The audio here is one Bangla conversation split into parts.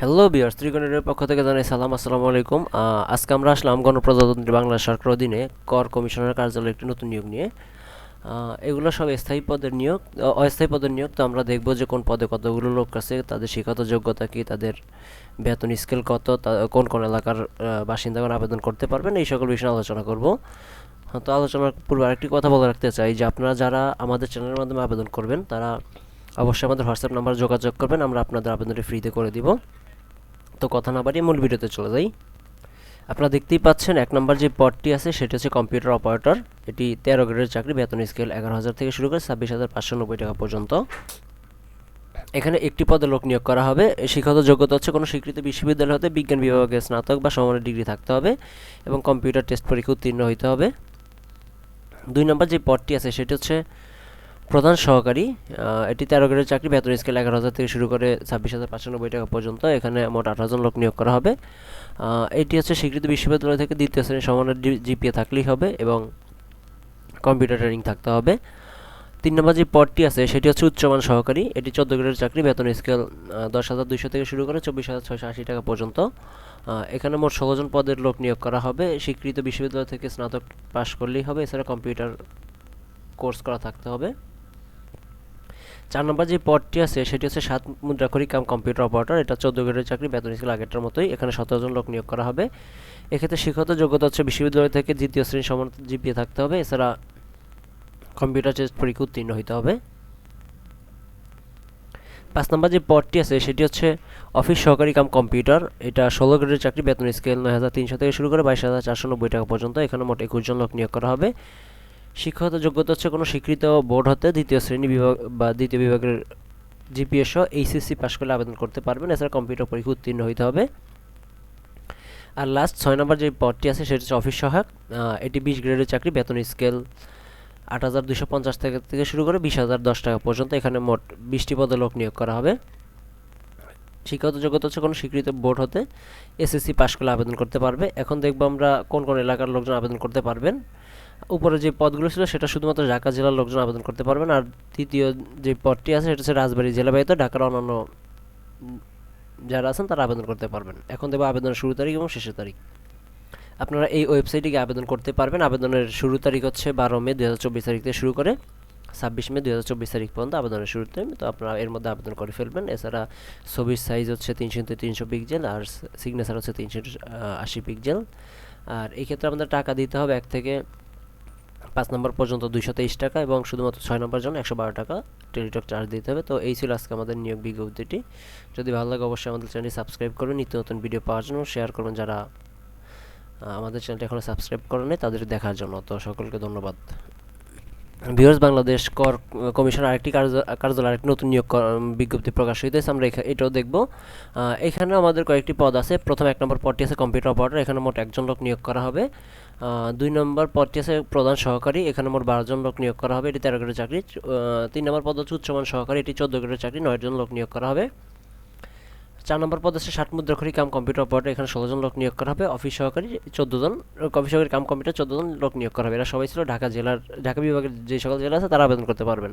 হ্যালো বিয়ার্স ত্রিকোণের পক্ষ থেকে জানাই সালাম আসসালামু আলাইকুম। আজকে আমরা আসলাম গণপ্রজাতন্ত্রী বাংলা সরকার অধীনে কর কমিশনের কার্যালয়ে একটি নতুন নিয়োগ নিয়ে। এগুলো সব স্থায়ী পদের নিয়োগ। অস্থায়ী পদের নিয়োগ তো আমরা দেখব যে কোন পদে কতগুলো লোক আছে তাদের শিক্ষাগত যোগ্যতা কী তাদের বেতন স্কেল কত কোন কোন এলাকার বাসিন্দাগণ আবেদন করতে পারবেন এই সকল বিষয়ে আলোচনা করব। হ্যাঁ, তো আলোচনার পূর্বে আরেকটি কথা বলে রাখতে চাই যে আপনারা যারা আমাদের চ্যানেলের মাধ্যমে আবেদন করবেন তারা অবশ্যই আমাদের হোয়াটসঅ্যাপ নাম্বার যোগাযোগ করবেন আমরা আপনাদের আবেদনটি ফ্রিতে করে দিব। তো কথা না বাড়িয়ে মূল ভিডিওতে চলে যাই। আপনারা দেখতেই পাচ্ছেন এক নম্বর যে পদটি আছে, সেটি হচ্ছে কম্পিউটার অপারেটর। এটি তেরো গ্রেডের চাকরি, বেতন স্কেল এগারো হাজার থেকে শুরু করে ছাব্বিশ হাজার পাঁচশো নব্বই টাকা পর্যন্ত। এখানে একটি পদে লোক নিয়োগ করা হবে। শিক্ষাগত যোগ্যতা হচ্ছে কোনো স্বীকৃত বিশ্ববিদ্যালয় হতে বিজ্ঞান বিভাগে স্নাতক বা সমানের ডিগ্রি থাকতে হবে এবং কম্পিউটার টেস্ট পরীক্ষা উত্তীর্ণ হইতে হবে। দুই নম্বর যে পদটি আছে, সেটি হচ্ছে প্রধান সহকারী এটি তেরো গ্রেডের চাকরি, বেতন স্কেল এগারো হাজার থেকে শুরু করে ছাব্বিশ হাজার পাঁচশো নব্বই টাকা পর্যন্ত এখানে মোট আঠারো জন লোক নিয়োগ করা হবে। এটি হচ্ছে স্বীকৃত বিশ্ববিদ্যালয় থেকে দ্বিতীয় শ্রেণির সমানের জিপিএ থাকলেই হবে এবং কম্পিউটার ট্রেনিং থাকতে হবে। তিন নম্বর যে পদটি আছে, সেটি হচ্ছে উচ্চমান সহকারী। এটি চোদ্দ গ্রেডের চাকরি, বেতন স্কেল দশ হাজার দুইশো থেকে শুরু করে চব্বিশ হাজার ছয়শো আশি টাকা পর্যন্ত। এখানে মোট ষোলো জন পদের লোক নিয়োগ করা হবে। স্বীকৃত বিশ্ববিদ্যালয় থেকে স্নাতক পাশ করলেই হবে। এছাড়া কম্পিউটার কোর্স করা থাকতে হবে। চার নম্বর যে পদটি আছে, সেটি হচ্ছে সাত মুদ্রাক্ষরিক কাম কম্পিউটার অপারেটর এটা চোদ্দ গ্রেডের চাকরি, বেতন স্কেল আগেরটার মতোই। এখানে সতেরো জন লোক নিয়োগ করা হবে। এক্ষেত্রে শিক্ষত যোগ্যতা হচ্ছে বিশ্ববিদ্যালয় থেকে দ্বিতীয় শ্রেণির সমান জিপিএ থাকতে হবে। এছাড়া কম্পিউটার টেস্ট পরীক্ষা উত্তীর্ণ হইতে হবে। পাঁচ নম্বর যে পদটি আছে, সেটি হচ্ছে অফিস সহকারী কাম কম্পিউটার এটা ষোলো গ্রেডের চাকরি, বেতন স্কেল নয় হাজার তিনশো থেকে শুরু করে বাইশ হাজার চারশো নব্বই টাকা পর্যন্ত। এখানে মোট একুশ জন লোক নিয়োগ করা হবে। শিক্ষাগত যোগ্যতা হচ্ছে কোনো স্বীকৃত বোর্ড হতে দ্বিতীয় শ্রেণি বিভাগ বা দ্বিতীয় বিভাগের জিপিএস এইচএসসি পাস করলে আবেদন করতে পারবেন। এছাড়া কম্পিউটার পরীক্ষা উত্তীর্ণ হইতে হবে। আর লাস্ট ছয় নম্বর যে পদটি আছে, সেটা হচ্ছে অফিস সহায়ক। এটি বিশ গ্রেডের চাকরি, বেতন স্কেল আট হাজার দুশো পঞ্চাশ থেকে থেকে শুরু করে বিশ হাজার দশ টাকা পর্যন্ত। এখানে মোট বিশটি পদে লোক নিয়োগ করা হবে। শিক্ষাগত যোগ্যতা হচ্ছে কোনো স্বীকৃত বোর্ড হতে এসএসসি পাস করলে আবেদন করতে পারবে। এখন দেখব আমরা কোন কোন এলাকার লোকজন আবেদন করতে পারবেন। উপরে যে পদগুলো ছিল, সেটা শুধুমাত্র ঢাকা জেলার লোকজন আবেদন করতে পারবেন। আর তৃতীয় যে পদটি আছে, সেটা হচ্ছে রাজবাড়ী জেলা ব্যতীত ঢাকার অন্যান্য যারা আছেন, তারা আবেদন করতে পারবেন। এখন দেবো আবেদনের শুরু তারিখ এবং শেষের তারিখ। আপনারা এই ওয়েবসাইটে গিয়ে আবেদন করতে পারবেন। আবেদনের শুরু তারিখ হচ্ছে বারো মে দু হাজার চব্বিশ তারিখ থেকে শুরু করে ছাব্বিশ মে দু হাজার চব্বিশ তারিখ পর্যন্ত আবেদনের শুরু টাইম তো আপনারা এর মধ্যে আবেদন করে ফেলবেন। এছাড়া ছবির সাইজ হচ্ছে তিনশো ইন্টু তিনশো পিক্সেল আর সিগনেচার হচ্ছে তিনশো আশি পিক্সেল আর এই ক্ষেত্রে আমাদের টাকা দিতে হবে এক থেকে পাঁচ নম্বর পর্যন্ত দুইশো তেইশ টাকা এবং শুধুমাত্র ছয় নম্বর জন্য একশো বারো টাকা টেলিটক চার্জ দিতে হবে। তো এই ছিল আজকে আমাদের নিয়োগ বিজ্ঞপ্তিটি। যদি ভালো লাগে অবশ্যই আমাদের চ্যানেলটি সাবস্ক্রাইব করবেন নিত্য নতুন ভিডিও পাওয়ার জন্য শেয়ার করবেন যারা আমাদের চ্যানেলটি এখনও সাবস্ক্রাইব করেনি তাদের দেখার জন্য। তো সকলকে ধন্যবাদ। ভিউয়ার্স, বাংলাদেশ কর কমিশন আরেকটি কার্য- কার্যালয় আরেকটি নতুন নিয়োগ বিজ্ঞপ্তি প্রকাশ হইতেছে। আমরা এটাও দেখব। এখানে আমাদের কয়েকটি পদ আছে। প্রথম এক নম্বর পদটি আছে কম্পিউটার অপারেটর। এখানে মোট একজন লোক নিয়োগ করা হবে। দুই নম্বর পদটি আছে প্রধান সহকারী। এখানে মোট বারোজন লোক নিয়োগ করা হবে। এটি তেরো গ্রেডের চাকরি। তিন নম্বর পদ হচ্ছে উচ্চমান সহকারী। এটি চোদ্দ গ্রেডের চাকরি। নয়জন লোক নিয়োগ করা হবে। চার নম্বর পদ আছে ষাট মুদ্রাক্ষরী কাম কম্পিউটার অপারেটর, এখানে ষোলো জন লোক নিয়োগ করা হবে। অফিস সহকারী চোদ্দ জন অফিস সহকারী কাম কম্পিউটার চোদ্দ জন লোক নিয়োগ করা হবে। এরা সবাই ছিল ঢাকা জেলার, ঢাকা বিভাগের যে সকল জেলা আছে, তারা আবেদন করতে পারবেন।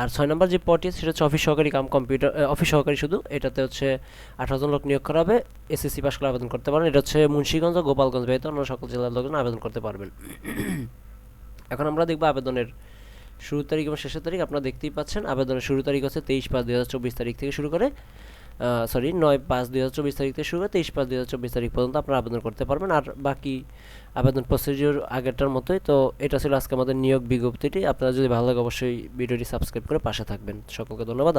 আর ছয় নম্বর যে পদটি সেটা হচ্ছে অফিস সহকারী কাম কম্পিউটার অফিস সহকারী শুধু। এটাতে হচ্ছে আঠারো জন লোক নিয়োগ করা হবে। এসএসসি পাস করে আবেদন করতে পারেন এটা হচ্ছে মুন্সিগঞ্জ ও গোপালগঞ্জ ব্যতীত অন্য সকল জেলার লোকজন আবেদন করতে পারবেন। এখন আমরা দেখব আবেদনের শুরু তারিখ এবং শেষের তারিখ। আপনারা দেখতেই পাচ্ছেন, আবেদনের শুরু তারিখ হচ্ছে তেইশ পাঁচ দু তারিখ থেকে শুরু করে সরি নয় পাঁচ দুই হাজার চব্বিশ তারিখ থেকে শুরু হয় তেইশ পাঁচ দুই হাজার চব্বিশ তারিখ পর্যন্ত আপনারা আবেদন করতে পারবেন। আর বাকি আবেদন প্রসিডিওর আগেরটার মতোই, তো এটা ছিল আজকে আমাদের নিয়োগ বিজ্ঞপ্তিটি। আপনারা যদি ভালো লাগে অবশ্যই ভিডিওটি সাবস্ক্রাইব করে পাশে থাকবেন। সকলকে ধন্যবাদ।